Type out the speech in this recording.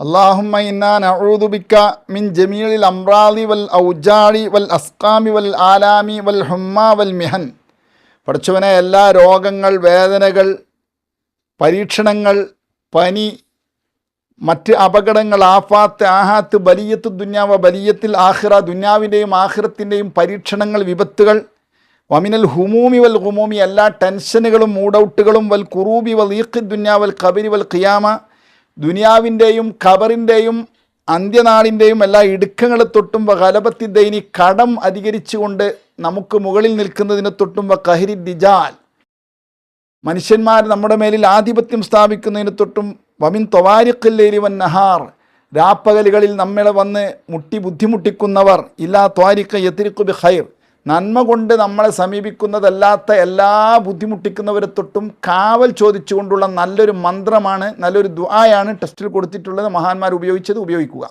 അള്ളാഹുമ്മ ഇന്നാ നഊദുബിക്ക മിൻ ജമീലിൽ അംറാദി വൽ ഔജാഴി വൽ അസ്കാമി വൽ ആലാമി വൽ ഹുമ്മ വൽ മിഹൻ. പഠിച്ചവനെ എല്ലാ രോഗങ്ങൾ വേദനകൾ പരീക്ഷണങ്ങൾ പനി മറ്റ് അപകടങ്ങൾ ആഫാത്ത് ആഹാത്ത് ബലിയത്ത് ദുന്യാവ ബലിയത്തിൽ ആഹ്റ ദുന്യാവിന്റെയും ആഹ്റത്തിന്റെയും പരീക്ഷണങ്ങൾ വിപത്തുകൾ വമിനൽ ഹുമൂമി വൽ ഹുമൂമി എല്ലാ ടെൻഷനുകളും മൂഡൌട്ടുകളും വൽ കുറൂബി വൽ ഈഖ് ദുന്യാവൽ കബരി വൽ ഖിയാമ ദുനിയാവിന്റെയും ഖബറിന്റെയും അന്ത്യനാളിന്റെയും എല്ലാ ഇടുക്കങ്ങളെ തൊട്ടും വ ദൈനി കടം അധികരിച്ചുകൊണ്ട് നമുക്ക് മുകളിൽ നിൽക്കുന്നതിനെ തൊട്ടും വ കഹിരി ദിജാൽ. മനുഷ്യന്മാർ നമ്മുടെ മേലിൽ ആധിപത്യം സ്ഥാപിക്കുന്നതിന് തൊട്ടും വമിൻ തൊവാരിഖല്ലേരി വൻ നഹാർ. രാപ്പകലുകളിൽ നമ്മളെ വന്ന് മുട്ടി ബുദ്ധിമുട്ടിക്കുന്നവർ ഇല്ലാ ത്വാരിക്ക യത്തിരിക്കു ബി നന്മ കൊണ്ട് നമ്മളെ സമീപിക്കുന്നതല്ലാത്ത എല്ലാ ബുദ്ധിമുട്ടിക്കുന്നവരെ തൊട്ടും കാവൽ ചോദിച്ചുകൊണ്ടുള്ള നല്ലൊരു മന്ത്രമാണ് നല്ലൊരു ദ്വായാണ് ടെസ്റ്റിൽ കൊടുത്തിട്ടുള്ളത് മഹാന്മാർ ഉപയോഗിച്ചത് ഉപയോഗിക്കുക.